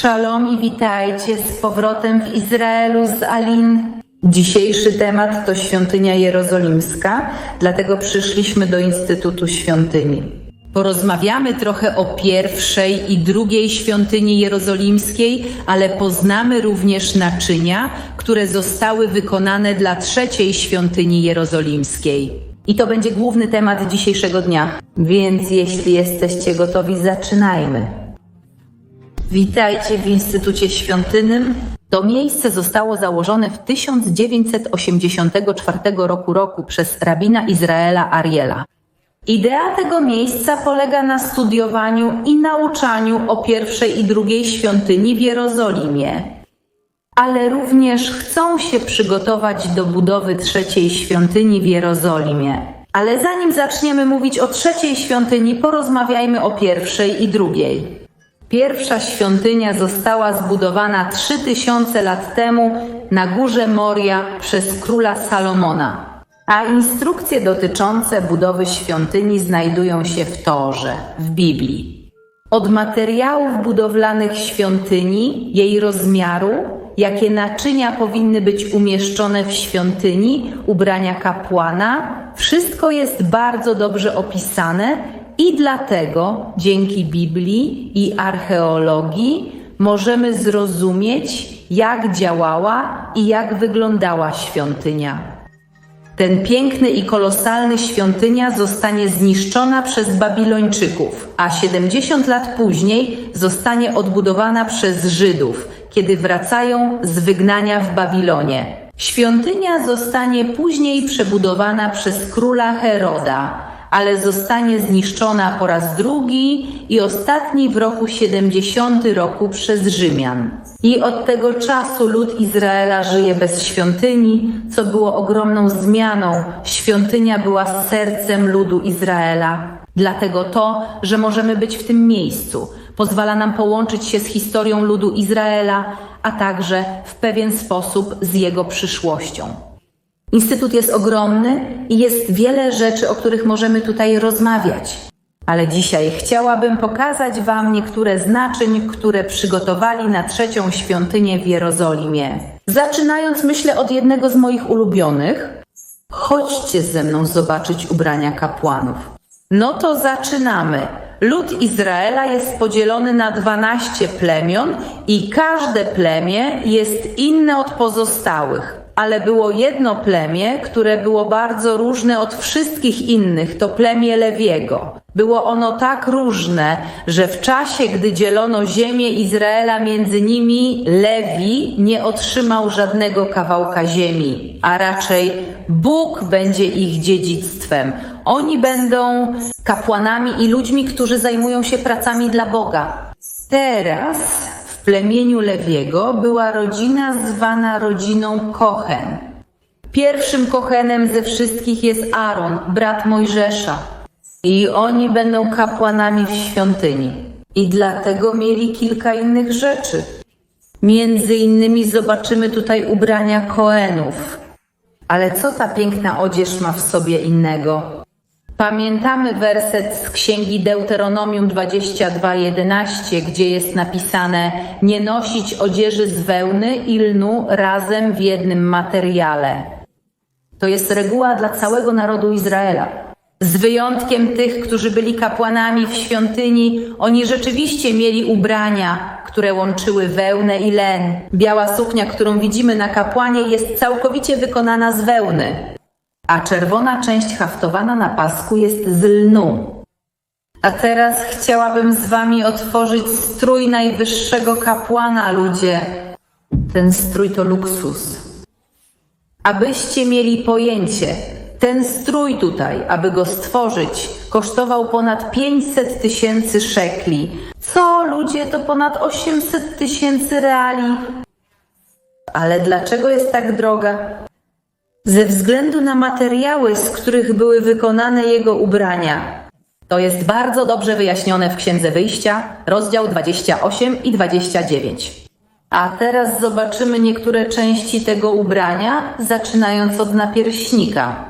Szalom i witajcie z powrotem w Izraelu z Alin. Dzisiejszy temat to świątynia jerozolimska, dlatego przyszliśmy do Instytutu Świątyni. Porozmawiamy trochę o pierwszej i drugiej świątyni jerozolimskiej, ale poznamy również naczynia, które zostały wykonane dla trzeciej świątyni jerozolimskiej. I to będzie główny temat dzisiejszego dnia. Więc jeśli jesteście gotowi, zaczynajmy. Witajcie w Instytucie Świątynnym. To miejsce zostało założone w 1984 roku, roku przez rabina Izraela Ariela. Idea tego miejsca polega na studiowaniu i nauczaniu o pierwszej i drugiej świątyni w Jerozolimie. Ale również chcą się przygotować do budowy trzeciej świątyni w Jerozolimie. Ale zanim zaczniemy mówić o trzeciej świątyni, porozmawiajmy o pierwszej i drugiej. Pierwsza świątynia została zbudowana 3000 lat temu na górze Moria przez króla Salomona. A instrukcje dotyczące budowy świątyni znajdują się w Torze, w Biblii. Od materiałów budowlanych świątyni, jej rozmiaru, jakie naczynia powinny być umieszczone w świątyni, ubrania kapłana, wszystko jest bardzo dobrze opisane i dlatego dzięki Biblii i archeologii możemy zrozumieć, jak działała i jak wyglądała świątynia. Ten piękny i kolosalny świątynia zostanie zniszczona przez Babilończyków, a 70 lat później zostanie odbudowana przez Żydów, kiedy wracają z wygnania w Babilonie. Świątynia zostanie później przebudowana przez króla Heroda, ale zostanie zniszczona po raz drugi i ostatni w roku 70 roku przez Rzymian. I od tego czasu lud Izraela żyje bez świątyni, co było ogromną zmianą. Świątynia była sercem ludu Izraela. Dlatego to, że możemy być w tym miejscu, pozwala nam połączyć się z historią ludu Izraela, a także w pewien sposób z jego przyszłością. Instytut jest ogromny i jest wiele rzeczy, o których możemy tutaj rozmawiać. Ale dzisiaj chciałabym pokazać Wam niektóre z naczyń, które przygotowali na trzecią świątynię w Jerozolimie. Zaczynając, myślę, od jednego z moich ulubionych. Chodźcie ze mną zobaczyć ubrania kapłanów. No to zaczynamy. Lud Izraela jest podzielony na 12 plemion i każde plemię jest inne od pozostałych. Ale było jedno plemię, które było bardzo różne od wszystkich innych, to plemię Lewiego. Było ono tak różne, że w czasie, gdy dzielono ziemię Izraela między nimi, Lewi nie otrzymał żadnego kawałka ziemi, a raczej Bóg będzie ich dziedzictwem. Oni będą kapłanami i ludźmi, którzy zajmują się pracami dla Boga. Teraz plemieniu Lewiego była rodzina zwana rodziną Kochen. Pierwszym Kochenem ze wszystkich jest Aaron, brat Mojżesza. I oni będą kapłanami w świątyni. I dlatego mieli kilka innych rzeczy. Między innymi zobaczymy tutaj ubrania Koenów. Ale co ta piękna odzież ma w sobie innego? Pamiętamy werset z księgi Deuteronomium 22:11, gdzie jest napisane: Nie nosić odzieży z wełny i lnu razem w jednym materiale. To jest reguła dla całego narodu Izraela. Z wyjątkiem tych, którzy byli kapłanami w świątyni, oni rzeczywiście mieli ubrania, które łączyły wełnę i len. Biała suknia, którą widzimy na kapłanie, jest całkowicie wykonana z wełny a czerwona część haftowana na pasku jest z lnu. A teraz chciałabym z wami otworzyć strój najwyższego kapłana, ludzie. Ten strój to luksus. Abyście mieli pojęcie, ten strój tutaj, aby go stworzyć, kosztował ponad 500 tysięcy szekli. Co, ludzie, to ponad 800 tysięcy reali. Ale dlaczego jest tak droga? Ze względu na materiały, z których były wykonane jego ubrania. To jest bardzo dobrze wyjaśnione w Księdze Wyjścia, rozdział 28 i 29. A teraz zobaczymy niektóre części tego ubrania, zaczynając od napierśnika.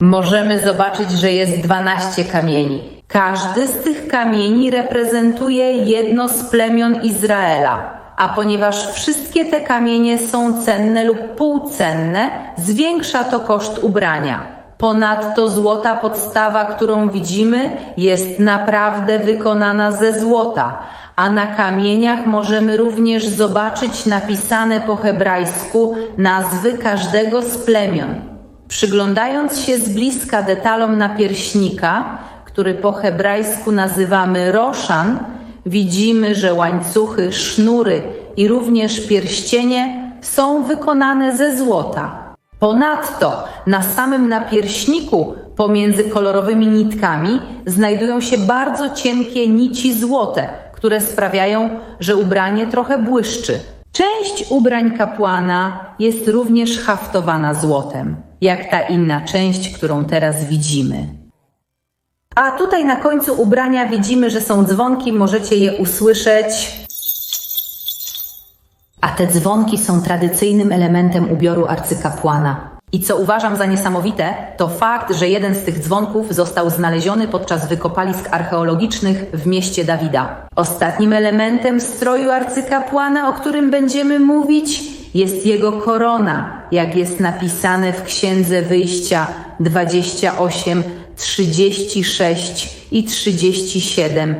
możemy zobaczyć, że jest 12 kamieni. Każdy z tych kamieni reprezentuje jedno z plemion Izraela. A ponieważ wszystkie te kamienie są cenne lub półcenne, zwiększa to koszt ubrania. Ponadto złota podstawa, którą widzimy, jest naprawdę wykonana ze złota, a na kamieniach możemy również zobaczyć napisane po hebrajsku nazwy każdego z plemion. Przyglądając się z bliska detalom napierśnika, który po hebrajsku nazywamy roszan, widzimy, że łańcuchy, sznury i również pierścienie są wykonane ze złota. Ponadto na samym napierśniku pomiędzy kolorowymi nitkami znajdują się bardzo cienkie nici złote, które sprawiają, że ubranie trochę błyszczy. Część ubrań kapłana jest również haftowana złotem, jak ta inna część, którą teraz widzimy. A tutaj na końcu ubrania widzimy, że są dzwonki, możecie je usłyszeć. A te dzwonki są tradycyjnym elementem ubioru arcykapłana. I co uważam za niesamowite, to fakt, że jeden z tych dzwonków został znaleziony podczas wykopalisk archeologicznych w mieście Dawida. Ostatnim elementem stroju arcykapłana, o którym będziemy mówić, jest jego korona, jak jest napisane w Księdze Wyjścia 28, 36 i 37.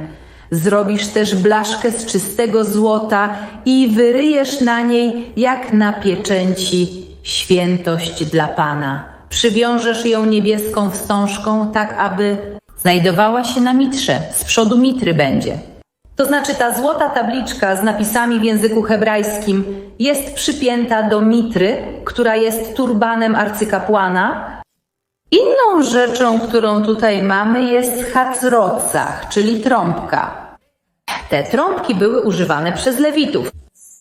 Zrobisz też blaszkę z czystego złota i wyryjesz na niej, jak na pieczęci, świętość dla Pana. Przywiążesz ją niebieską wstążką, tak aby znajdowała się na mitrze. Z przodu mitry będzie. To znaczy ta złota tabliczka z napisami w języku hebrajskim jest przypięta do mitry, która jest turbanem arcykapłana. Inną rzeczą, którą tutaj mamy jest hacrocach, czyli trąbka. Te trąbki były używane przez lewitów.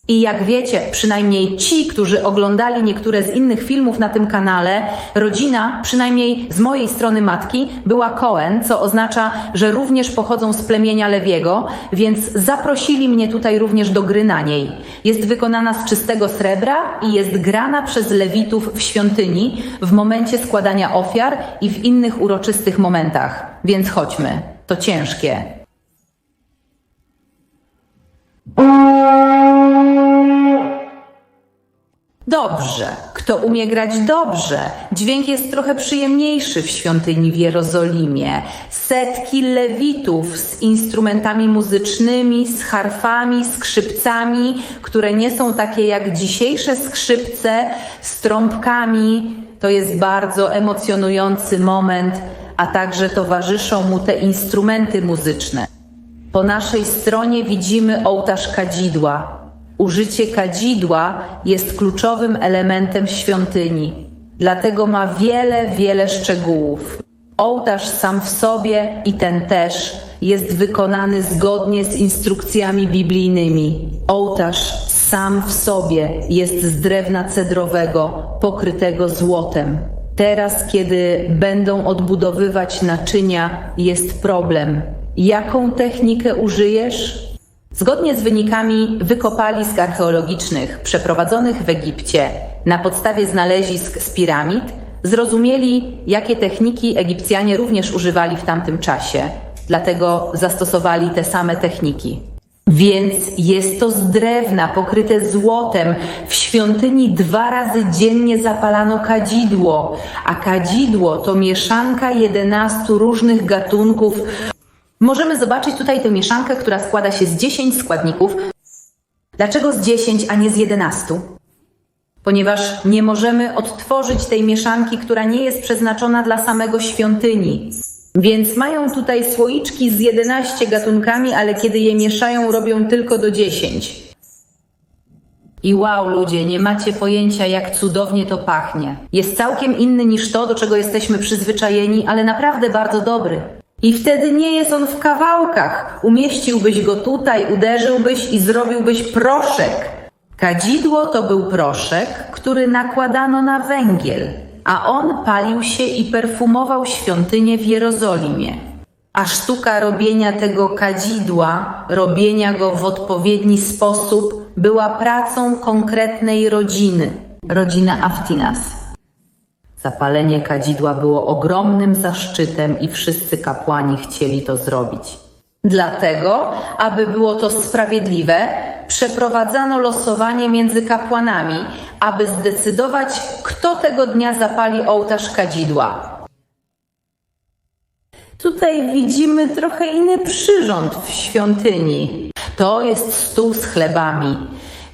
I jak wiecie, przynajmniej ci, którzy oglądali niektóre z innych filmów na tym kanale, rodzina, przynajmniej z mojej strony matki, była Cohen, co oznacza, że również pochodzą z plemienia Lewiego, więc zaprosili mnie tutaj również do gry na niej. Jest wykonana z czystego srebra i jest grana przez Lewitów w świątyni w momencie składania ofiar i w innych uroczystych momentach. Więc chodźmy. To ciężkie. Dobrze. Kto umie grać dobrze? Dźwięk jest trochę przyjemniejszy w świątyni w Jerozolimie. Setki lewitów z instrumentami muzycznymi, z harfami, skrzypcami, które nie są takie jak dzisiejsze skrzypce, z trąbkami. To jest bardzo emocjonujący moment, a także towarzyszą mu te instrumenty muzyczne. Po naszej stronie widzimy ołtarz kadzidła. Użycie kadzidła jest kluczowym elementem świątyni, dlatego ma wiele, wiele szczegółów. Ołtarz sam w sobie i ten też jest wykonany zgodnie z instrukcjami biblijnymi. Ołtarz sam w sobie jest z drewna cedrowego, pokrytego złotem. Teraz, kiedy będą odbudowywać naczynia, jest problem. Jaką technikę użyjesz? Zgodnie z wynikami wykopalisk archeologicznych przeprowadzonych w Egipcie na podstawie znalezisk z piramid, zrozumieli, jakie techniki Egipcjanie również używali w tamtym czasie, dlatego zastosowali te same techniki. Więc jest to z drewna pokryte złotem. W świątyni dwa razy dziennie zapalano kadzidło, a kadzidło to mieszanka 11 różnych gatunków Możemy zobaczyć tutaj tę mieszankę, która składa się z 10 składników. Dlaczego z 10, a nie z 11? Ponieważ nie możemy odtworzyć tej mieszanki, która nie jest przeznaczona dla samego świątyni. Więc mają tutaj słoiczki z 11 gatunkami, ale kiedy je mieszają, robią tylko do 10. I wow, ludzie, nie macie pojęcia, jak cudownie to pachnie. Jest całkiem inny niż to, do czego jesteśmy przyzwyczajeni, ale naprawdę bardzo dobry. I wtedy nie jest on w kawałkach. Umieściłbyś go tutaj, uderzyłbyś i zrobiłbyś proszek. Kadzidło to był proszek, który nakładano na węgiel, a on palił się i perfumował świątynię w Jerozolimie. A sztuka robienia tego kadzidła, robienia go w odpowiedni sposób, była pracą konkretnej rodziny, rodzina Aftinas. Zapalenie kadzidła było ogromnym zaszczytem i wszyscy kapłani chcieli to zrobić. Dlatego, aby było to sprawiedliwe, przeprowadzano losowanie między kapłanami, aby zdecydować, kto tego dnia zapali ołtarz kadzidła. Tutaj widzimy trochę inny przyrząd w świątyni. To jest stół z chlebami.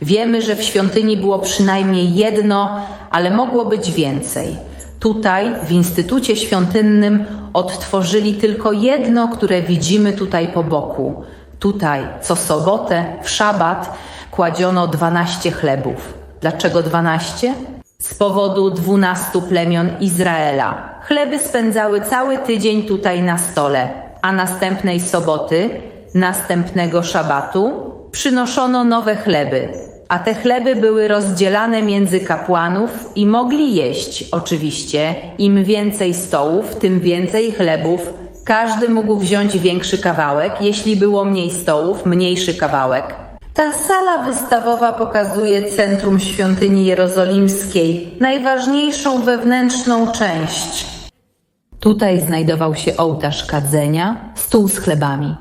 Wiemy, że w świątyni było przynajmniej jedno, ale mogło być więcej. Tutaj, w Instytucie Świątynnym, odtworzyli tylko jedno, które widzimy tutaj po boku. Tutaj, co sobotę, w szabat, kładziono 12 chlebów. Dlaczego 12? Z powodu 12 plemion Izraela. Chleby spędzały cały tydzień tutaj na stole, a następnej soboty, następnego szabatu, przynoszono nowe chleby, a te chleby były rozdzielane między kapłanów i mogli jeść, oczywiście. Im więcej stołów, tym więcej chlebów. Każdy mógł wziąć większy kawałek, jeśli było mniej stołów, mniejszy kawałek. Ta sala wystawowa pokazuje centrum świątyni jerozolimskiej, najważniejszą wewnętrzną część. Tutaj znajdował się ołtarz kadzenia, stół z chlebami.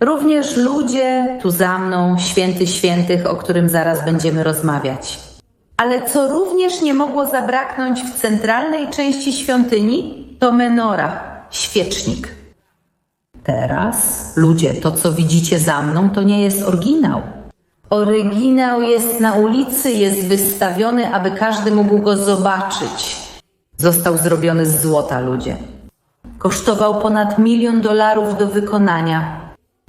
Również ludzie, tu za mną, święty świętych, o którym zaraz będziemy rozmawiać. Ale co również nie mogło zabraknąć w centralnej części świątyni, to menora, świecznik. Teraz, ludzie, to co widzicie za mną, to nie jest oryginał. Oryginał jest na ulicy, jest wystawiony, aby każdy mógł go zobaczyć. Został zrobiony z złota, ludzie. Kosztował ponad milion dolarów do wykonania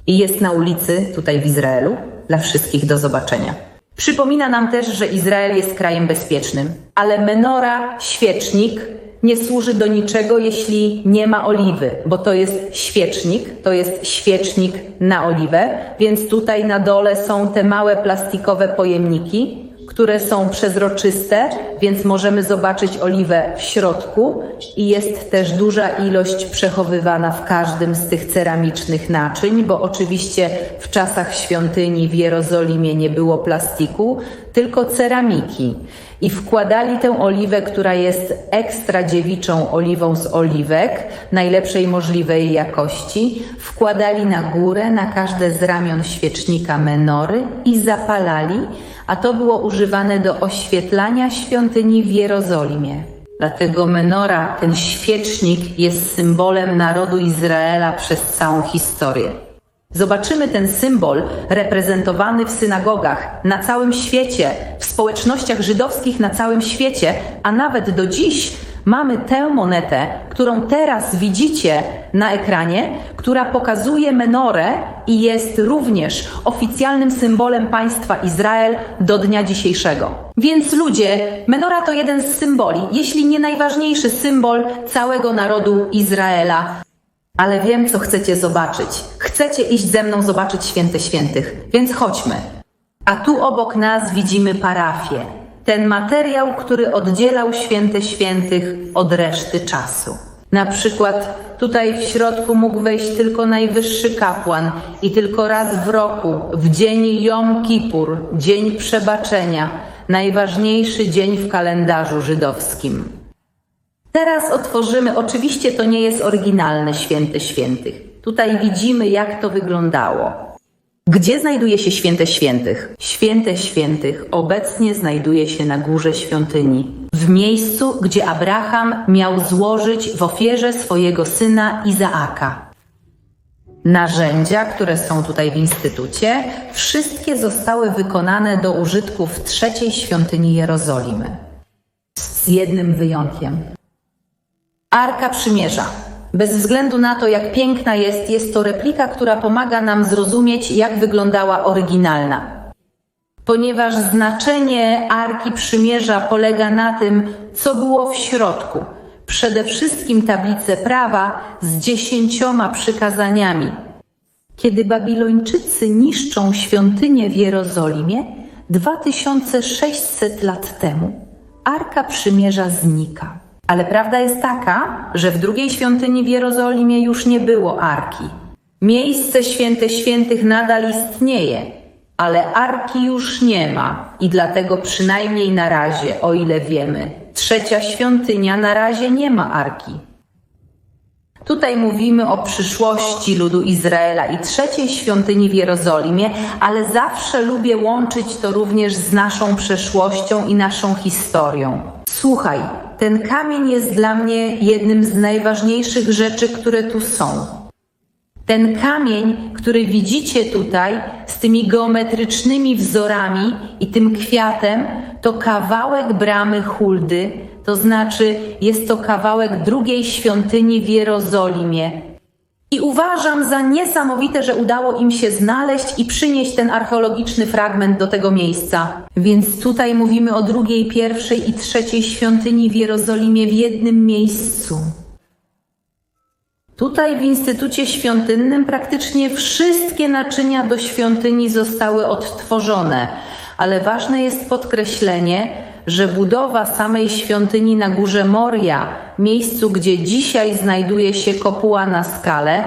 i jest na ulicy, tutaj w Izraelu, dla wszystkich do zobaczenia. Przypomina nam też, że Izrael jest krajem bezpiecznym, ale menora, świecznik, nie służy do niczego, jeśli nie ma oliwy, bo to jest świecznik, to jest świecznik na oliwę, więc tutaj na dole są te małe plastikowe pojemniki, które są przezroczyste, więc możemy zobaczyć oliwę w środku i jest też duża ilość przechowywana w każdym z tych ceramicznych naczyń, bo oczywiście w czasach świątyni w Jerozolimie nie było plastiku, tylko ceramiki. I wkładali tę oliwę, która jest ekstra dziewiczą oliwą z oliwek, najlepszej możliwej jakości, wkładali na górę, na każde z ramion świecznika menory i zapalali, a to było używane do oświetlania świątyni w Jerozolimie. Dlatego menora, ten świecznik, jest symbolem narodu Izraela przez całą historię. Zobaczymy ten symbol reprezentowany w synagogach na całym świecie, w społecznościach żydowskich na całym świecie, a nawet do dziś mamy tę monetę, którą teraz widzicie na ekranie, która pokazuje menorę i jest również oficjalnym symbolem państwa Izrael do dnia dzisiejszego. Więc ludzie, menora to jeden z symboli, jeśli nie najważniejszy symbol całego narodu Izraela. Ale wiem, co chcecie zobaczyć. Chcecie iść ze mną zobaczyć święte świętych, więc chodźmy. A tu obok nas widzimy parafię. Ten materiał, który oddzielał święte świętych od reszty czasu. Na przykład tutaj w środku mógł wejść tylko najwyższy kapłan i tylko raz w roku, w dzień Jom Kippur, dzień przebaczenia, najważniejszy dzień w kalendarzu żydowskim. Teraz otworzymy, oczywiście to nie jest oryginalne Święte Świętych. Tutaj widzimy, jak to wyglądało. Gdzie znajduje się Święte Świętych? Święte Świętych obecnie znajduje się na górze świątyni, w miejscu, gdzie Abraham miał złożyć w ofierze swojego syna Izaaka. Narzędzia, które są tutaj w instytucie, wszystkie zostały wykonane do użytku w trzeciej świątyni Jerozolimy. Z jednym wyjątkiem. Arka Przymierza. Bez względu na to, jak piękna jest, jest to replika, która pomaga nam zrozumieć, jak wyglądała oryginalna. Ponieważ znaczenie Arki Przymierza polega na tym, co było w środku. Przede wszystkim tablice prawa z dziesięcioma przykazaniami. Kiedy Babilończycy niszczą świątynię w Jerozolimie 2600 lat temu, Arka Przymierza znika. Ale prawda jest taka, że w drugiej świątyni w Jerozolimie już nie było arki. Miejsce święte świętych nadal istnieje, ale arki już nie ma i dlatego przynajmniej na razie, o ile wiemy, Trzecia świątynia na razie nie ma arki. Tutaj mówimy o przyszłości ludu Izraela i trzeciej świątyni w Jerozolimie, ale zawsze lubię łączyć to również z naszą przeszłością i naszą historią. Słuchaj, ten kamień jest dla mnie jednym z najważniejszych rzeczy, które tu są. Ten kamień, który widzicie tutaj z tymi geometrycznymi wzorami i tym kwiatem, to kawałek bramy Huldy, to znaczy jest to kawałek drugiej świątyni w Jerozolimie. I uważam za niesamowite, że udało im się znaleźć i przynieść ten archeologiczny fragment do tego miejsca. Więc tutaj mówimy o drugiej, pierwszej i trzeciej świątyni w Jerozolimie w jednym miejscu. Tutaj w Instytucie Świątynnym praktycznie wszystkie naczynia do świątyni zostały odtworzone, ale ważne jest podkreślenie, że budowa samej świątyni na górze Moria, miejscu gdzie dzisiaj znajduje się kopuła na skale,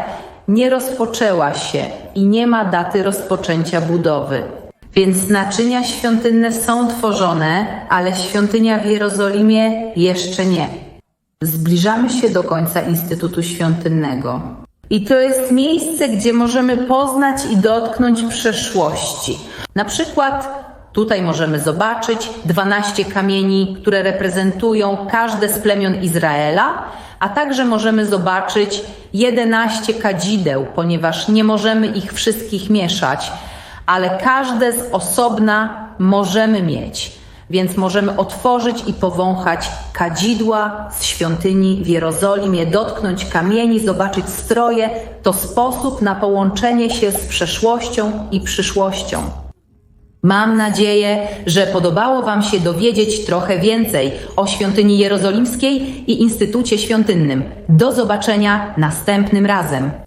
nie rozpoczęła się i nie ma daty rozpoczęcia budowy. Więc naczynia świątynne są tworzone, ale świątynia w Jerozolimie jeszcze nie. Zbliżamy się do końca Instytutu Świątynnego. I to jest miejsce, gdzie możemy poznać i dotknąć przeszłości. Na przykład tutaj możemy zobaczyć 12 kamieni, które reprezentują każde z plemion Izraela, a także możemy zobaczyć 11 kadzideł, ponieważ nie możemy ich wszystkich mieszać, ale każde z osobna możemy mieć. Więc możemy otworzyć i powąchać kadzidła z świątyni w Jerozolimie, dotknąć kamieni, zobaczyć stroje. To sposób na połączenie się z przeszłością i przyszłością. Mam nadzieję, że podobało Wam się dowiedzieć trochę więcej o świątyni jerozolimskiej i Instytucie Świątynnym. Do zobaczenia następnym razem.